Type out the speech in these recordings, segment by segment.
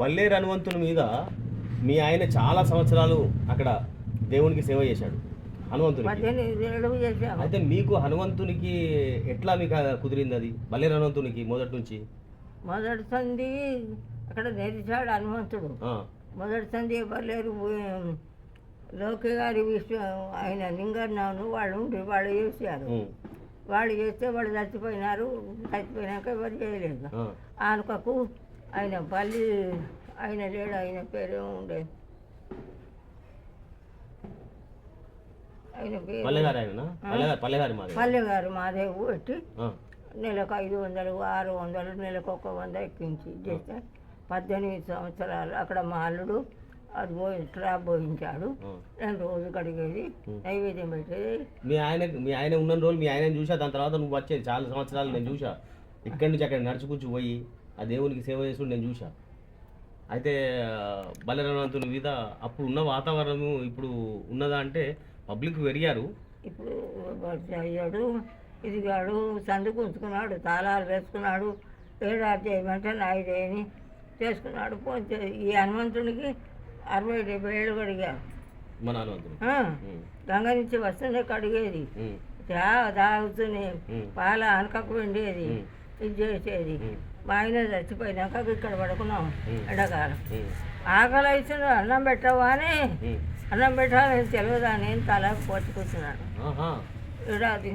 బల్లేరు హనుమంతుని మీద మీ ఆయన చాలా సంవత్సరాలు అక్కడ దేవునికి సేవ చేశాడు హనుమంతునికి. అయితే మీకు హనుమంతునికి ఎట్లా మీకు కుదిరింది అది? బల్లేరు హనుమంతునికి మొదటి నుంచి? మొదటి సంధి అక్కడ నెరిచాడు హనుమంతుడు. మొదటి సంధి బల్లేరు లోకి గారి విశ్వ ఆయన లింగన్నాను వాళ్ళు ఉండి వాళ్ళు చేశారు. వాళ్ళు చేస్తే వాళ్ళు చచ్చిపోయినారు చచ్చిపోయినాక ఎవరు చేయలేదు. ఆ, ఆనకకు ఆయన పల్లి ఆయన లేడు ఆయన పేరు ఉండే. ఆయన పేరు పల్లెగారి మాది. పెట్టి నెలకు ఐదు వందలు ఆరు వందలు నెలకు ఒక వంద ఎక్కించి చేస్తే పద్దెనిమిది సంవత్సరాలు అక్కడ మా అల్లుడు అది పోయి ట్రాప్ పోయించాడు. నేను రోజు కడిగేది నైవేద్యం పెట్టేది. మీ ఆయన మీ ఆయన ఉన్న రోజులు మీ ఆయన చూసా దాని తర్వాత నువ్వు వచ్చేది. చాలా సంవత్సరాలు నేను చూసా ఇక్కడి నుంచి అక్కడ నడుచుకుంటూ పోయి ఆ దేవునికి సేవ చేస్తూ నేను చూసా అయితే బలరామంతుని మీద అప్పుడు ఉన్న వాతావరణము ఇప్పుడు ఉన్నదా అంటే పబ్లిక్ పెరిగారు. ఇప్పుడు అయ్యాడు ఇదిగాడు సందుకు ఉంచుకున్నాడు తాళాలు వేసుకున్నాడు ఏడాది చేయమంటే నాయి చేయని చేసుకున్నాడు పోతే ఈ హనుమంతునికి అరవై డెబ్బై ఏళ్ళు కడిగారు. మన గంగ నుంచి వస్తుండే కడిగేది. తాగుతూనే పాల అనకకు వండేది. ఇది చేసేది. మా ఆయన చచ్చిపోయినాక ఇక్కడ పడుకున్నాం. ఎండాకాలం ఆకలి అవుతుంది అన్నం పెట్టవా అని. అన్నం పెట్టాలని తెలియదా నేను తల పోచి కూర్చున్నాను ఆహా. ఏడాది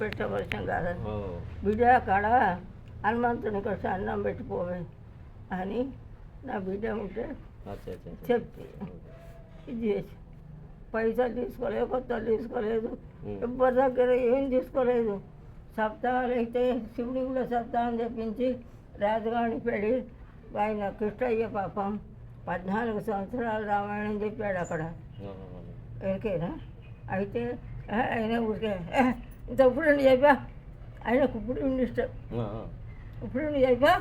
పెట్టవలసిన కాదు. బిడ్డ కాడ హనుమంతుని కోసం అన్నం పెట్టిపోవే అని నా బిడ్డ ఉంటే. చెప్తే ఇది చేసి పైసలు తీసుకోలేదు కొత్తలు తీసుకోలేదు ఉమ్. ఎవ్వరి దగ్గర ఏం తీసుకోలేదు సప్తాహాలు అయితే శివుడి కూడా సప్తాహం చెప్పించి రాజుగారిని పెడి ఆయన కృష్ణయ్య పాపం పద్నాలుగు సంవత్సరాలు రామాయణం చెప్పాడు అక్కడ. ఎరికేనా? అయితే "ఏ, ఆయన ఊరికే "ఏ, ఇంత ఇప్పుడు చెప్పా. ఆయనకు ఇప్పుడు ఇష్టం. ఇప్పుడు చెప్పా.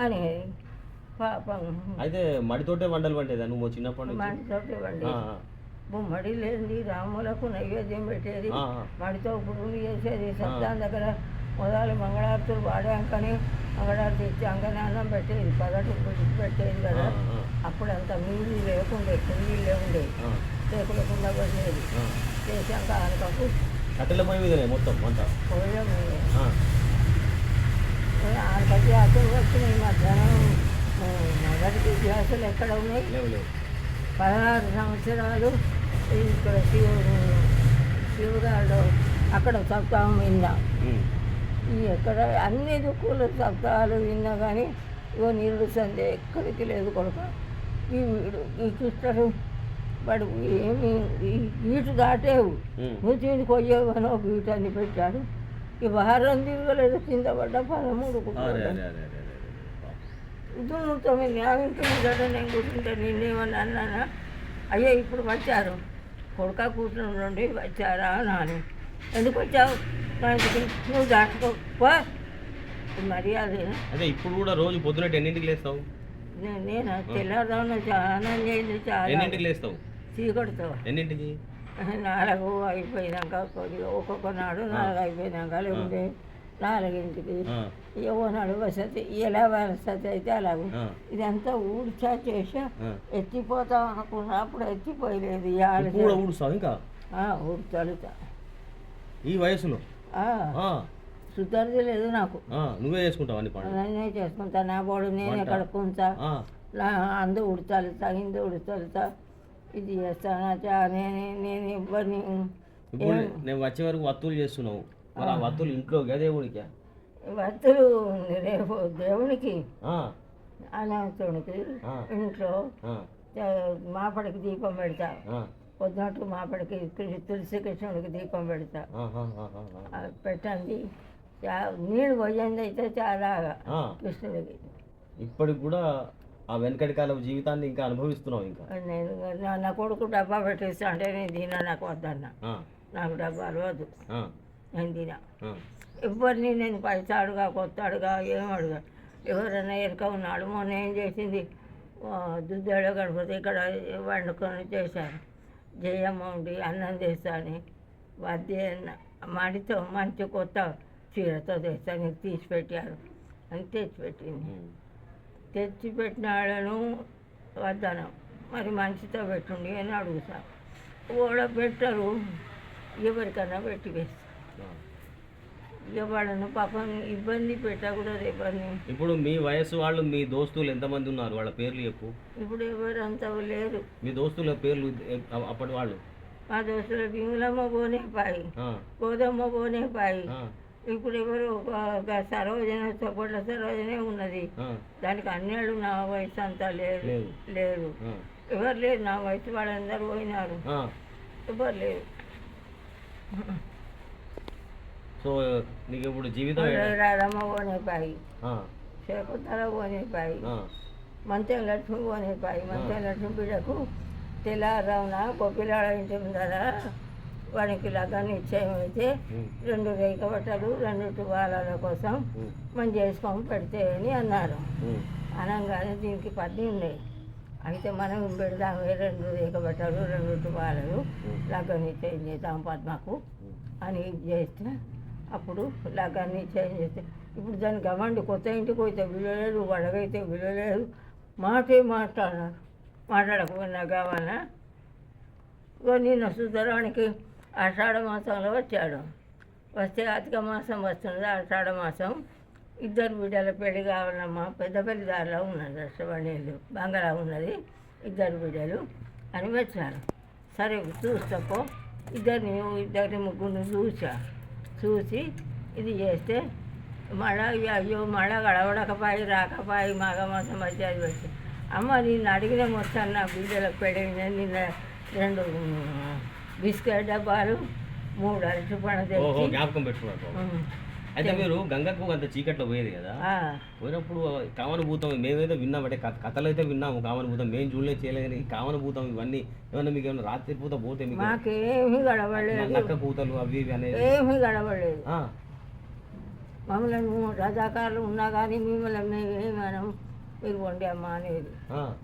అని పాపం. అయితే మడితోటే వంటలు పండేదా నువ్వు చిన్నప్పటి నుంచి? మడితోటి వండి ఆ, ఆ. మడి లేనిది రాములకు నైవేద్యం పెట్టేది. మడితో పురుగులు చేసేది సత్తాన్ దగ్గర మొదలు మంగళారతులు వాడాకని మంగళారతి ఇచ్చి అంగనాన్నం పెట్టేది పగటి పుడిచి పెట్టేది కదా. అప్పుడు అంత నీళ్ళు లేకుండే కుండీలు ఆ, లేకుండా పడేది. ఆ. చేశాక అనకకు కట్టెల పొయ్యి మీదనే మొత్తం అసలు వచ్చినాయి మధ్యాహ్నం ఆ, మొదటికి గ్యాసులు ఎక్కడ ఉన్నాయి? పదహారు సంవత్సరాలు ఇక్కడ శివ శివగాడు అక్కడ సప్తాహం విన్నా ఈ ఎక్కడ అన్ని దుఃఖులు సప్తాహాలు విన్నా కానీ ఇగో నీళ్ళు సందే ఎక్కడికి లేదు కొడుక ఈ వీడు ఈ కృష్ణుడు వాడు ఏమి వీటి దాటేవు ఉమ్. నువ్వు కొయ్యేవనో గీటు అని పెట్టాడు ఈ వారం తిరగలేదు కింద పడ్డ పదమూడు అరే కుక్కలు. అరే తొమ్మిది నేను కూర్చుంటే నిన్నేమన్నా అన్నానా అయ్యో ఇప్పుడు వచ్చారు కొడుక కూర్చుని నుండి వచ్చారా నాని ఎందుకు వచ్చావు? నువ్వు. ఇది మర్యాద. అదే ఇప్పుడు కూడా రోజు పొద్దున ఎన్నింటికి లేస్తావు? నేను? తెల్లారుదామున స్నానం చేయింది చాలా. ఎన్నింటికి లేస్తావు? చీకటితో. ఎన్నింటికి? నాలుగు అయిపోయినాక కొద్దిగా ఒక్కొక్క నాడు నాలుగు అయిపోయినాక లేకుంటే నాలుగింటికి ఆ, ఏవో నాడు వసతి ఎలా వసతి అయితే అలాగే. ఇదంతా ఊడ్చా చేసా. ఎత్తిపోతాం అనుకున్నప్పుడు ఎత్తిపోయలేదు ఊడుస్తావు ఇంకా? ఊడ్చలుతా ఈ వయసులో? సుతరిది లేదు నాకు. నువ్వే చేసుకుంటావు నేనే చేసుకుంటా నా బోడు నేనే. కడుక్కుంటా. అందు ఉడతలుతా ఇందు ఉడతలుతా ఇది చేస్తానా నేనే నేను ఇవ్వని. నేను వచ్చే వరకు వత్తులు చేస్తున్నావు. మరి ఆ వత్తులు ఇంట్లో దేవుడికి? వత్తులు రేపు దేవునికి అనంతునికి. ఇంట్లో మాపడికి దీపం పెడతా. పొద్దునట్టు మాపడికి తులసి కృష్ణుడికి దీపం పెడతా. పెట్టండి. నీళ్ళు పోయింది అయితే చాలా కృష్ణుడికి. ఇప్పటికి కూడా ఆ వెనకటి కాలం జీవితాన్ని ఇంకా అనుభవిస్తున్నావు ఇంకా? నేను నా- కొడుకు డబ్బా పెట్టేస్తా అంటే నేను తినా నాకు వద్దన్నా. నాకు డబ్బా అలవద్దు ఆ, ఎవరిని నేను పైసా అడుగా కొత్త అడుగా ఏం అడుగా. ఎవరైనా ఎరుక ఉన్నాడు మొన్న ఏం చేసింది? దుద్దాడ గణపతి ఇక్కడ వండుకొని చేశారు. జయమ్మ ఉండి అన్నం చేస్తాను వద్దే మడితో మంచి కొత్త చీరతో తెస్తా నీకు తీసి పెట్టారు అని తెచ్చిపెట్టింది. ఉమ్. తెచ్చి పెట్టిన వాళ్ళను వద్దను. మరి మనిషితో పెట్టుండి అని అడుగుతా. కూడా పెట్టరు. ఎవరికన్నా పెట్టి వేస్తా. ఆ. ఇక వాళ్ళను పాపం ఇబ్బంది పెట్టకూడదు ఎవరిని ఇప్పుడు మీ వయసు వాళ్ళు మీ దోస్తులు ఎంతమంది ఉన్నారు? వాళ్ళ పేర్లు చెప్పు. ఇప్పుడు ఎవరంతా లేరు. మీ దోస్తుల పేర్లు ఎ- అప్పటి వాళ్ళు? మా దోస్తుల భీములమ్మ పోనే పాయి ఆ, గోదమ్మ పోనే పాయి. ఆ, ఇప్పుడు ఎవరు ఒక ఒక సరోజన చొప్పట్ల సరోజనే ఉన్నది. ఆ, దానికి అన్నేళ్ళు నా వయసు అంతా లేదు లేదు. లేదు ఆ, ఎవరు లేరు నా వయసు వాళ్ళందరూ పోయినారు. ఆ. ఎవరు లేరు. సో నీకు ఇప్పుడు జీవితం రాధమ్మ పోనే పాయి ఆ, శకుంతల పోనే పాయి ఆ, మంత్యం లక్ష్మి పోనే పాయి మంత్యం లక్ష్మి బిడ్డకు తెల్లారావున గొప్పిలాడ ఇంటి ముందర వానికి అయితే ఉమ్, రెండు రేఖ బట్టలు రెండు టువాలాల కోసం మనం చేసుకొని పెడితే అని అన్నారు. అనగానే దీనికి పది ఉన్నాయి అయితే మనం పెడదామే రెండు రేఖ బట్టలు రెండు టువాలలు లగ్నం నిశ్చయం చేద్దాం పద్మకు. అని చేస్తే అప్పుడు లగ్నం చేంజ్ చేస్తే. ఇప్పుడు దాని గమండి కొత్త ఇంటికి పోతే విలువలేదు వడగైతే విలువలేదు మాటే మాట్లాడారు మాట్లాడకపోయినా కావాలా? ఇగో నిన్న ఆషాఢ మాసంలో వచ్చాడు. వస్తే అతిక మాసం వస్తుంది ఆషాఢ మాసం. ఇద్దరు బిడ్డల పెళ్ళి కావాలమ్మా పెద్ద పెళ్ళి దారిలో ఉన్నది రసవణీళ్ళు బంగారా ఉన్నది ఇద్దరు బిడ్డలు అని వచ్చారు సరే చూస్తాకో ఇద్దరిని ఇద్దరిని ముగ్గురిని చూశాను చూసి ఇది చేస్తే మళ్ళా అయ్యో మళ్ళా గడవడకపాయి రాకపాయి మాఘమాసం వచ్చి అది వచ్చి అమ్మ నిన్ను అడిగిన మొత్తం నా బిడ్డలకు పెళ్ళిన నిన్న రెండు బిస్కెట్ డబ్బాలు మూడు అరటి పండు తెచ్చి. అయితే మీరు గంగకు అంత చీకట్లో పోయేది కదా? పోయినప్పుడు కామనభూతం మేమైతే విన్నాం అంటే కథ- కథలు అయితే విన్నాము కామనభూతం మేము చూడలేదు చేయలేదు ఈ కామనభూతం ఇవన్నీ. ఏమన్నా మీకు ఏమన్నా రాత్రి పూత పోతే మీకు మాకేమీ గడవలేదు. నక్క కూతలు అవి ఇవి అనేది? ఏమీ గడవలేదు. మమ్మల్ని రజాకారులు ఉన్నా కానీ మిమ్మల్ని మేము ఏమనం మీరు వండి అమ్మ అనేది.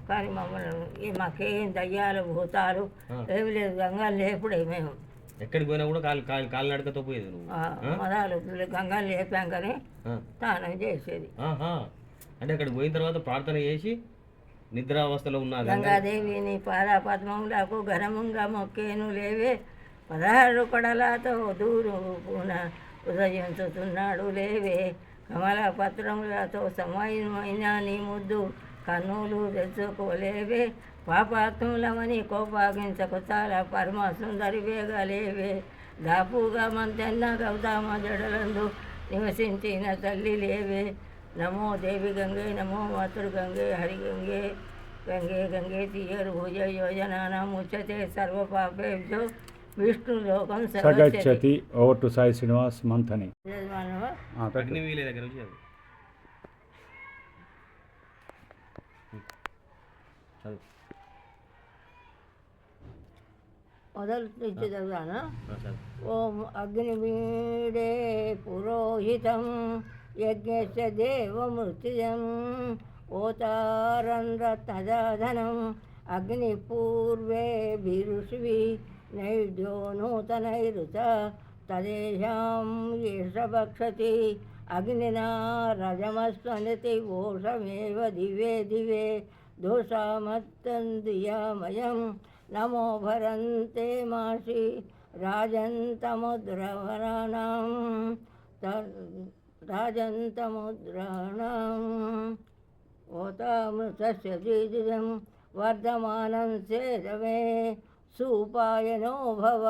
కానీ మమ్మల్ని మాకేం దయ్యాలు భూతాలు. ఏమి లేదు. గంగా లేపుడే మేము. ఎక్కడికి పోయినా కూడా కాలు కాలు కాలినడకతో పోయేది నువ్వు. మొదలు గంగా లేపాకనే ఆ, స్నానం చేసేది. అంటే అక్కడికి పోయిన తర్వాత ప్రార్థన చేసి నిద్రావస్థలో ఉన్న గంగ? గంగాదేవిని పాదాపద్మములకు ఘనముగా మొక్కేను లేవే. పదహారు కొడలతో దూరు పూన ఉదయించుతున్నాడు లేవే. కమల పత్రములతో సమయమైన నీ ముద్దు కన్నులు తెచ్చుకోలేవే పాపాత్ములమని కోపాగించకు చాలా పరమ సుందరి వేగలేవే. దాపుగా మంతెన్న గౌతమ జడలందు నివసించిన తల్లి లేవే. నమో దేవి గంగే నమో మాతృ గంగే హరి గంగే గంగే గంగే తీయరు భుజ యోజన ముచ్చతే సర్వ పాపేభ్యో విష్ణు లోకం సగచ్చతి ఓవర్ టు సాయి శ్రీనివాస్ మంథని. అగ్నివీలే దగ్గర చదువు. చదువు మొదలు నుంచి చదువుతాను ఆ, చదువు ఓం అగ్నివీడే పురోహితం యజ్ఞస్య దేవమృత్యుజం ఓతారం రత్నజాధనం అగ్నిపూర్వే భిరుష్వి నైద్యో నూతనైరుత తదేషాం ఏష భక్షతి అగ్నినా రజమస్వనతి ఓషమేవ దివే దివే दोषामत्तमयं नमो भरन्ते मासि राजन्तमुद्रवराजन्तमुद्राणां होतामृतस्य जीजं वर्धमानं सेदमे सूपायनो भव।